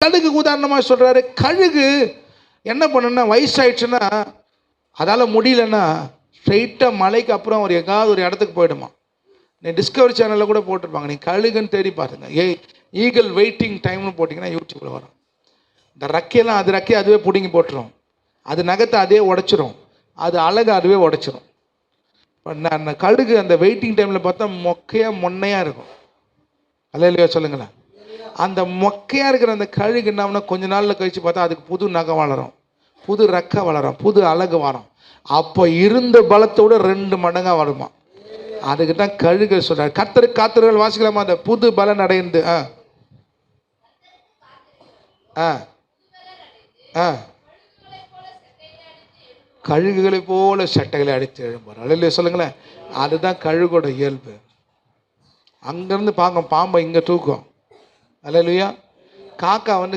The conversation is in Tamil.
கழுகு உதாரணமாக சொல்கிறாரு கழுகு என்ன பண்ணுன்னா வயசாயிடுச்சுன்னா அதால் முடியலன்னா ஸ்ட்ரெயிட்டாக மலைக்கு அப்புறம் ஒரு எங்காவது ஒரு இடத்துக்கு போயிடுமா. நீ டிஸ்கவரி சேனலில் கூட போட்டிருப்பாங்க. நீ கழுகுன்னு தேடி பாருங்க. ஏய் ஈகிள் வெயிட்டிங் டைம்னு போட்டிங்கன்னா யூடியூப்பில் வரும். இந்த ரக்கையெல்லாம் அது ரக்கையை அதுவே பிடுங்கி போட்டுரும். அது நகத்தை அதே உடைச்சிரும். அது அழகு அதுவே உடைச்சிரும். இப்போ நான் அந்த கழுகு அந்த வெயிட்டிங் டைமில் பார்த்தா மொக்கையாக மொன்னையாக இருக்கும். அல்ல இல்லையா சொல்லுங்களேன். அந்த மொக்கையாக இருக்கிற அந்த கழுகு என்ன கொஞ்ச நாளில் கழித்து பார்த்தா அதுக்கு புது நகம் வளரும். புது ரெக்கை வளரும். புது அழகு வரும். அப்போ இருந்த பலத்தோட ரெண்டு மடங்காக வருமா? அதுக்கு தான் கழுகு சொல்கிறார் கத்தரு காத்தர்கள் வாசிக்கலாமா? அந்த புது பலன் அடைந்து ஆ. ஆ. ஆ. கழுகுகளை போல சட்டைகளை அடித்து எழும்பார் அழிலே சொல்லுங்களேன். அதுதான் கழுகோட இயல்பு. அங்கேருந்து பார்க்கும் பாம்பை இங்கே தூக்கும். அலலுயா காக்கா வந்து